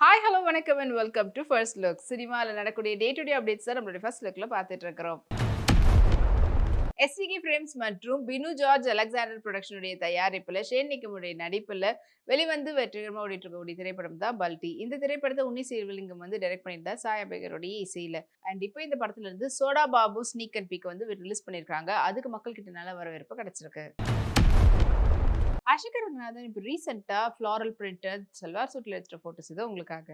Hi hello வணக்கம் and welcome to first look சினிமாவில் நடக்கக்கூடிய டே டு டே அப்டேட்ஸ் தான் நம்மளுடைய ஃபர்ஸ்ட் லுக்கில் பார்த்துட்டு இருக்கிறோம். எஸ்டிகே ஃப்ரேம்ஸ் மற்றும் பினு ஜார்ஜ் அலெக்சாண்டர் ப்ரொடக்ஷனுடைய தயாரிப்பில் ஷேன் நிக்கமுடைய நடிப்பில் வெளிவந்து வெற்றிகரமாக ஓடிட்டு இருக்கக்கூடிய திரைப்படம் தான் பல்டி. இந்த திரைப்படத்தை உன்னி சீர்வலிங்கம் வந்து டைரக்ட் பண்ணியிருந்தா சாயா பேகருடைய இசையில். அண்ட் இப்போ இந்த படத்துல இருந்து soda Babu sneak and peek வந்து ரிலீஸ் பண்ணியிருக்காங்க. அதுக்கு மக்கள்கிட்ட நல்ல வரவேற்பு கிடச்சிருக்கு. அஷிகர் ரங்கநாதன் இப்போ ரீசெண்டாக ஃப்ளாரல் பிரிண்டட் சல்வார் சூட்டில் எடுத்த ஃபோட்டோஸ் இது உங்களுக்காக.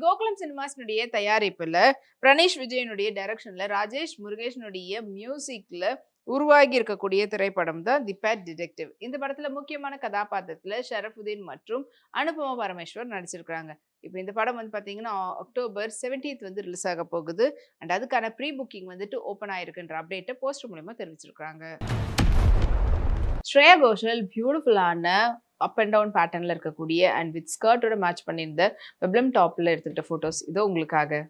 கோகுலம் சினிமாஸ்னுடைய தயாரிப்புல பிரணேஷ் விஜயனுடைய டைரக்ஷன்ல ராஜேஷ் முருகேஷனுடைய மியூசிக்ல உருவாகி இருக்கக்கூடிய திரைப்படம் தான் தி பேட் டிடெக்டிவ் இந்த படத்துல முக்கியமான கதாபாத்திரத்துல ஷரஃபுதீன் மற்றும் அனுபமா பரமேஸ்வர் நடிச்சிருக்காங்க இப்போ இந்த படம் வந்து பார்த்தீங்கன்னா அக்டோபர் 17th வந்து ரிலீஸ் ஆக போகுது. அண்ட் அதுக்கான ப்ரீ புக்கிங் வந்துட்டு ஓப்பன் ஆயிருக்குன்ற அப்டேட்டை போஸ்டர் மூலயமா தெரிவிச்சிருக்காங்க ஸ்ரேயா கோஷல் பியூட்டிஃபுல்லான அப் அண்ட் டவுன் பேட்டர்னில் இருக்கக்கூடிய அண்ட் வித் ஸ்கர்ட்டோட மேட்ச் பண்ணியிருந்த பெப்ளம் டாப்பில் எடுத்துக்கிட்ட ஃபோட்டோஸ் இதோ உங்களுக்காக.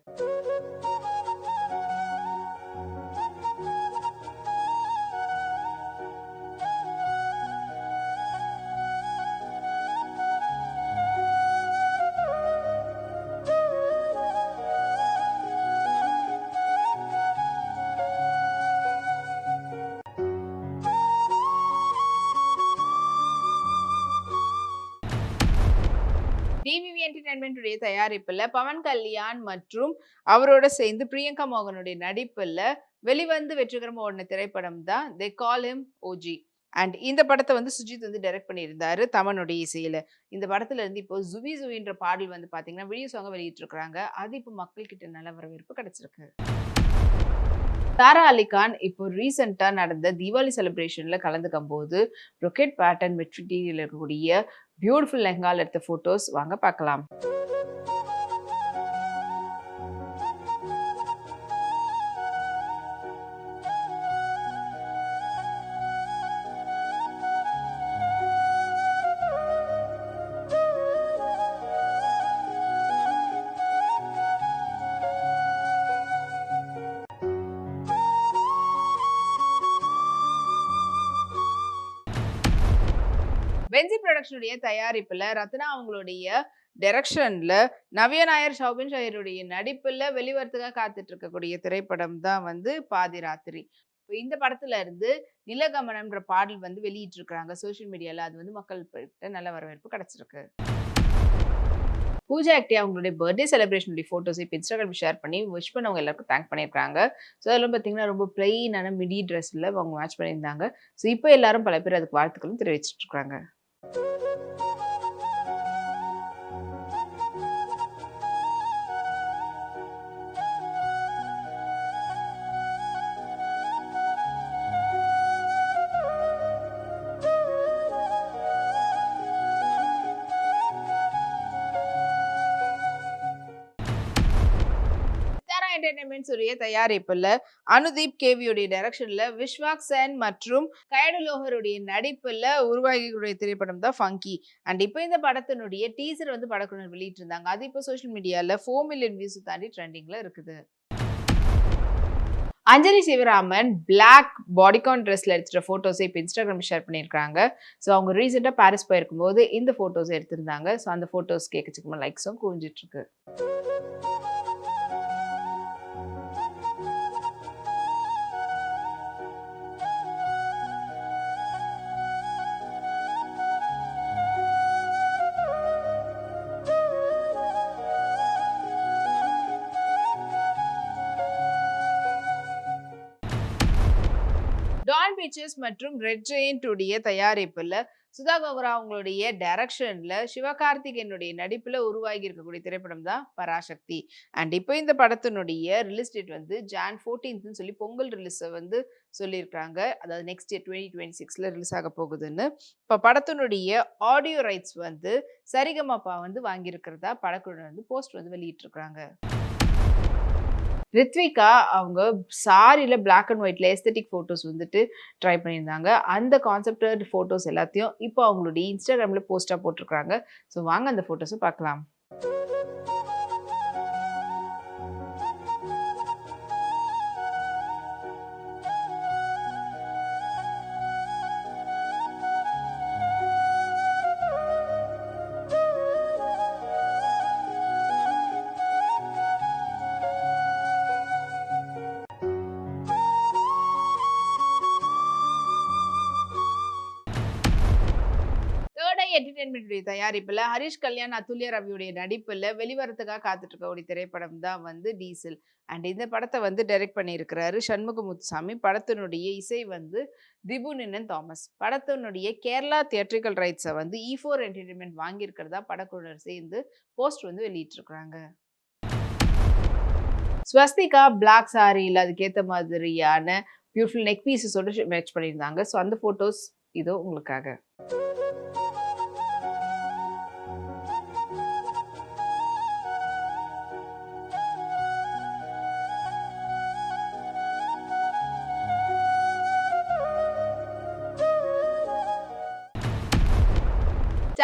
டிவிவி என்டர்டைன்மெண்ட்டுடைய தயாரிப்பில் பவன் கல்யாண் மற்றும் அவரோட சேர்ந்து பிரியங்கா மோகனுடைய நடிப்பில் வெளிவந்து வெற்றிகரமாக ஓடின திரைப்படம் தான் they call him OG and இந்த படத்தை வந்து சுஜித் வந்து டைரக்ட் பண்ணியிருந்தாரு தமனுடைய இசையில். இந்த படத்துல இருந்து இப்போ ஜுவி ஜுவின்ற பாடல் வந்து பார்த்தீங்கன்னா வீடியோ சாங்க வெளியிட்டிருக்கிறாங்க. அது இப்போ மக்கள்கிட்ட நல்ல வரவேற்பு கிடைச்சிருக்கு. தாரா அலிகான் இப்போ ரீசெண்டாக நடந்த தீபாவளி செலிப்ரேஷனில் கலந்துக்கும் போது ரொக்கெட் பேட்டர்ன் மெட்ரிட்டியில் இருக்கக்கூடிய பியூட்டிஃபுல் லெஹங்கால் எடுத்த ஃபோட்டோஸ் வாங்க பார்க்கலாம். ப்ரொடக்ஷனுடைய தயாரிப்பில் ரத்னா அவங்களுடைய டைரக்ஷன்ல நவ்ய நாயர் ஷௌபின் ஷாயருடைய நடிப்புல வெளிவரத்துக்காக காத்துட்டு இருக்கக்கூடிய திரைப்படம் தான் வந்து பாதி ராத்திரி. இப்போ இந்த படத்துல இருந்து நிலகமனம்ன்ற பாடல் வந்து வெளியிட்டு இருக்கிறாங்க சோஷியல் மீடியால அது வந்து மக்கள் கிட்ட நல்ல வரவேற்பு கிடைச்சிருக்கு. பூஜா ஆக்டி அவங்களுடைய பர்த்டே செலிப்ரேஷனுடைய ஃபோட்டோஸ் இப்போ இன்ஸ்டாகிராம் ஷேர் பண்ணி விஷ் பண்ணவங்க எல்லாருக்கும் தேங்க் பண்ணியிருக்காங்க ஸோ அதெல்லாம் பார்த்தீங்கன்னா ரொம்ப பிளெயினான மிடி ட்ரெஸ்ஸில் அவங்க மேட்ச் பண்ணியிருந்தாங்க. ஸோ இப்போ எல்லாரும் பல பேர் அதுக்கு வாழ்த்துக்களும் தெரிவிச்சிட்டு சென்சுரிய தயாரிப்புல அனுதீப் கேவியுடைய டைரக்ஷன்ல விஸ்வாக் சென் மற்றும் கயடலோகருடைய நடிப்புல உருவாகிக்கூடிய திரைப்படம் தான் ஃபங்கி. அண்ட் இப்போ இந்த படத்தினுடைய டீசர் வந்து படக்குழு வெளியிட்டிருந்தாங்க. அது இப்போ சோஷியல் மீடியால ஃபோர் மில்லியன் வியூஸ் தாண்டி ட்ரெண்டிங்ல இருக்குது. அஞ்சலி சிவராமன் பிளாக் பாடிகான் ட்ரெஸ்ல எடுத்துட்ட ஃபோட்டோஸை இப்போ இன்ஸ்டாகிராம் ஷேர் பண்ணியிருக்காங்க. ஸோ அவங்க ரீசெண்டாக பாரிஸ் போயிருக்கும் போது இந்த ஃபோட்டோஸ் எடுத்திருந்தாங்க. ஸோ அந்த ஃபோட்டோஸ் கேட்கச்சுக்கமா லைக்ஸும் குவிஞ்சிட்டு இருக்கு மற்றும் ரெட் ஜெயின்ட் உடைய தயாரிப்புல சுதா கோகரா அவங்களுடைய டைரக்ஷனில் சிவகார்த்திகேயனுடைய நடிப்பில் உருவாகி இருக்கக்கூடிய திரைப்படம் தான் பராசக்தி. அண்ட் இப்போ இந்த படத்தினுடைய ரிலீஸ் டேட் வந்து ஜான் ஃபோர்டீன்த்னு சொல்லி பொங்கல் ரிலீஸை வந்து சொல்லியிருக்காங்க அதாவது நெக்ஸ்ட் இயர் டுவெண்ட்டி டுவெண்ட்டி சிக்ஸில் ரிலீஸ் ஆக போகுதுன்னு. இப்போ படத்தினுடைய ஆடியோ ரைட்ஸ் வந்து சரிகமாப்பா வந்து வாங்கியிருக்கிறதா படக்குழு வந்து போஸ்ட் வந்து வெளியிட்டிருக்காங்க ரித்விகா அவங்க சாரியில் பிளாக் அண்ட் ஒயிட்டில் எஸ்தட்டிக் ஃபோட்டோஸ் வந்துட்டு ட்ரை பண்ணியிருந்தாங்க. அந்த கான்செப்டட் ஃபோட்டோஸ் எல்லாத்தையும் இப்போ அவங்களுடைய இன்ஸ்டாகிராமில் போஸ்ட்டாக போட்டிருக்காங்க ஸோ வாங்க அந்த ஃபோட்டோஸை பார்க்கலாம். என்டர்டைன்மெண்ட் தயாரிப்பில். ஹரிஷ் கல்யாண் அதுல்ய ரவியுடைய நடிப்பில் வெளிவரத்துக்காக காத்துட்டு இருக்கக்கூடிய திரைப்படம் தான் வந்து டீசல். அண்ட் இந்த படத்தை வந்து டைரக்ட் பண்ணியிருக்கிறாரு சண்முகமுத்துசாமி படத்தினுடைய இசை வந்து திபு தாமஸ். படத்தினுடைய கேரளா தியேட்ரிக்கல் ரைட்ஸை வந்து இ ஃபோர் என்டர்டைன்மெண்ட் வாங்கியிருக்கிறதா படக்குழுவினர் சேர்ந்து போஸ்ட் வந்து வெளியிட்டிருக்கிறாங்க ஸ்வஸ்திகா பிளாக் சாரியில் அதுக்கேற்ற மாதிரியான பியூட்டிஃபுல் நெக் பீசஸோட மேட்ச் பண்ணியிருந்தாங்க. ஸோ அந்த ஃபோட்டோஸ் இதோ உங்களுக்காக.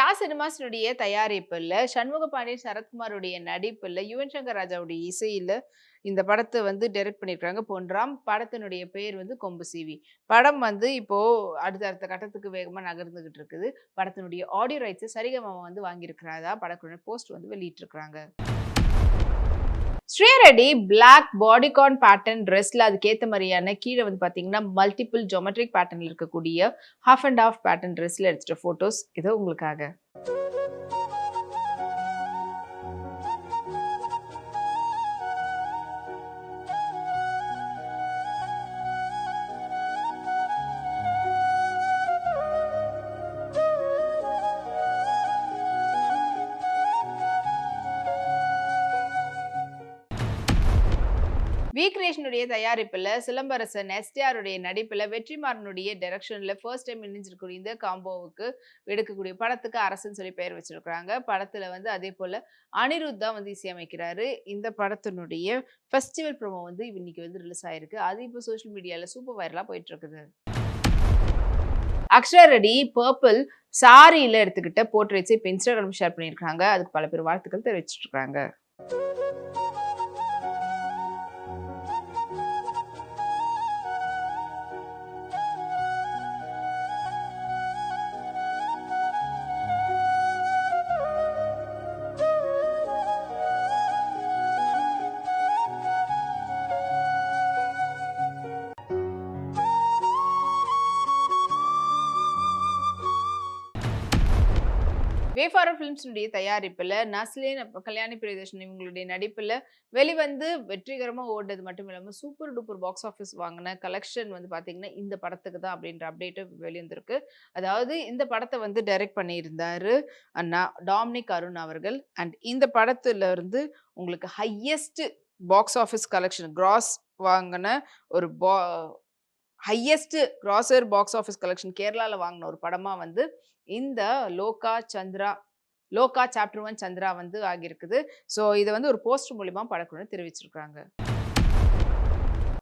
ஸ்டார் சினிமாஸினுடைய தயாரிப்பில் சண்முக பாண்டியன் சரத்குமாருடைய நடிப்பில் யுவன் சங்கர் ராஜாவுடைய இசையில் இந்த படத்தை வந்து டைரக்ட் பண்ணியிருக்காங்க. பொன்ராம் படத்தினுடைய பேர் வந்து கொம்பு சிவி. படம் வந்து இப்போது அடுத்த அடுத்த கட்டத்துக்கு வேகமாக நகர்ந்துக்கிட்டு இருக்குது. படத்தினுடைய ஆடியோ ரைட்ஸை சரிகமாக வந்து வாங்கியிருக்கிறாரா படக்குழு போஸ்ட் வந்து வெளியிட்டிருக்கிறாங்க. ஸ்ரீரெடி பிளாக் பாடிகான் பேட்டர்ன் ட்ரெஸ்ல அதுக்கேற்ற மாதிரியான கீழே வந்து பார்த்தீங்கன்னா மல்டிபிள் ஜோமெட்ரிக் பேட்டர்னில் இருக்கக்கூடிய ஹாஃப் அண்ட் ஹாஃப் பேட்டர்ன் ட்ரெஸ்ல எடுத்துட்ட ஃபோட்டோஸ் இதோ உங்களுக்காக. வி கிரியேஷனுடைய தயாரிப்பில் சிலம்பரசன் எஸ்டிஆருடைய நடிப்பில் வெற்றிமாறனுடைய டைரக்ஷனில் ஃபர்ஸ்ட் டைம் இணைஞ்சிருக்கூடிய இந்த காம்போவுக்கு எடுக்கக்கூடிய படத்துக்கு அரசுன்னு சொல்லி பெயர் வச்சிருக்கிறாங்க. படத்தில் வந்து அதே போல் அனிருத் தான் வந்து இசையமைக்கிறாரு. இந்த படத்தினுடைய ஃபெஸ்டிவல் ப்ரோமோ வந்து இன்னைக்கு வந்து ரிலீஸ் ஆயிருக்கு. அது இப்போ சோஷியல் மீடியாவில் சூப்பர் வைரலாக போயிட்டுருக்குது. அக்ஷரா ரெடி பர்பிள் சாரியில் எடுத்துக்கிட்ட போர்ட்ரேட்ஸை இப்போ இன்ஸ்டாகிராம் ஷேர் பண்ணியிருக்காங்க அதுக்கு பல பேர் வாழ்த்துக்கள் தெரிவிச்சிட்டு இருக்காங்க வேஃபாரர் ஃபிலிம்ஸுடைய தயாரிப்பில் நஸ்லின் கல்யாணி பிரியதர்ஷன் இவங்களுடைய நடிப்பில் வெளிவந்து வெற்றிகரமாக ஓடுறது மட்டும் இல்லாமல் சூப்பர் டூப்பர் பாக்ஸ் ஆஃபீஸ் வாங்கின கலெக்ஷன் வந்து பார்த்தீங்கன்னா இந்த படத்துக்கு தான் அப்படின்ற அப்டேட்டு வெளிவந்திருக்கு. அதாவது இந்த படத்தை வந்து டைரக்ட் பண்ணியிருந்தார் அண்ணா டாமினிக் அருண் அவர்கள். அண்ட் இந்த படத்துல இருந்து உங்களுக்கு highest box office collection gross வாங்கின ஒரு பா highest grosser box office collection கேரளாவில் வாங்கின ஒரு படமாக வந்து இந்த லோகா சந்திரா லோகா சாப்டர் ஒன் சந்திரா வந்து ஆகியிருக்குது. ஸோ இதை வந்து ஒரு போஸ்ட் மூலிமா படக்குழு தெரிவிச்சிருக்கிறாங்க.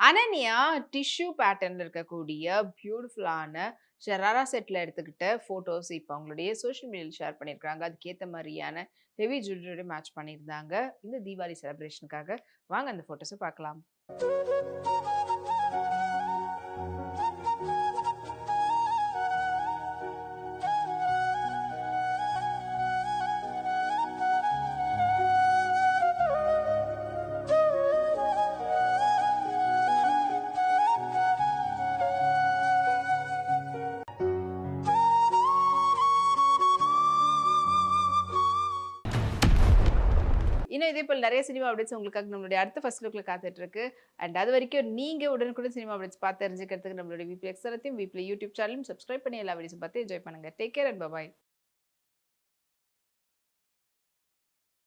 அனன்யா டிஷ்யூ பேட்டர்னில் இருக்கக்கூடிய பியூட்டிஃபுல்லான ஷராரா செட்டில் எடுத்துக்கிட்ட ஃபோட்டோஸ் இப்போ அவங்களுடைய சோஷியல் மீடியாவில் ஷேர் பண்ணியிருக்காங்க அதுக்கேற்ற மாதிரியான ஹெவி ஜுவல்லரியோட மேட்ச் பண்ணியிருந்தாங்க. இந்த தீபாவளி செலிப்ரேஷனுக்காக வாங்க அந்த ஃபோட்டோஸை பார்க்கலாம். இன்னும் இதே போல் நிறைய சினிமா அப்டேட்ஸ் உங்களுக்காக நம்மளுடைய அடுத்த ஃபர்ஸ்ட் லுக்கில் காத்துட்டு இருக்கு அண்ட் அது வரைக்கும் நீங்கள் உடனுக்குடன் சினிமா அப்டேட்ஸ் பார்த்து தெரிஞ்சுக்கிறதுக்கு நம்மளுடைய வீப்ளி எக்ஸலத்தையும் வீப்ளி யூடியூப் சேனலும் சப்ஸ்கிரைப் பண்ணி எல்லா வீடியோஸும் பார்த்து என்ஜாய் பண்ணுங்க. Take care and bye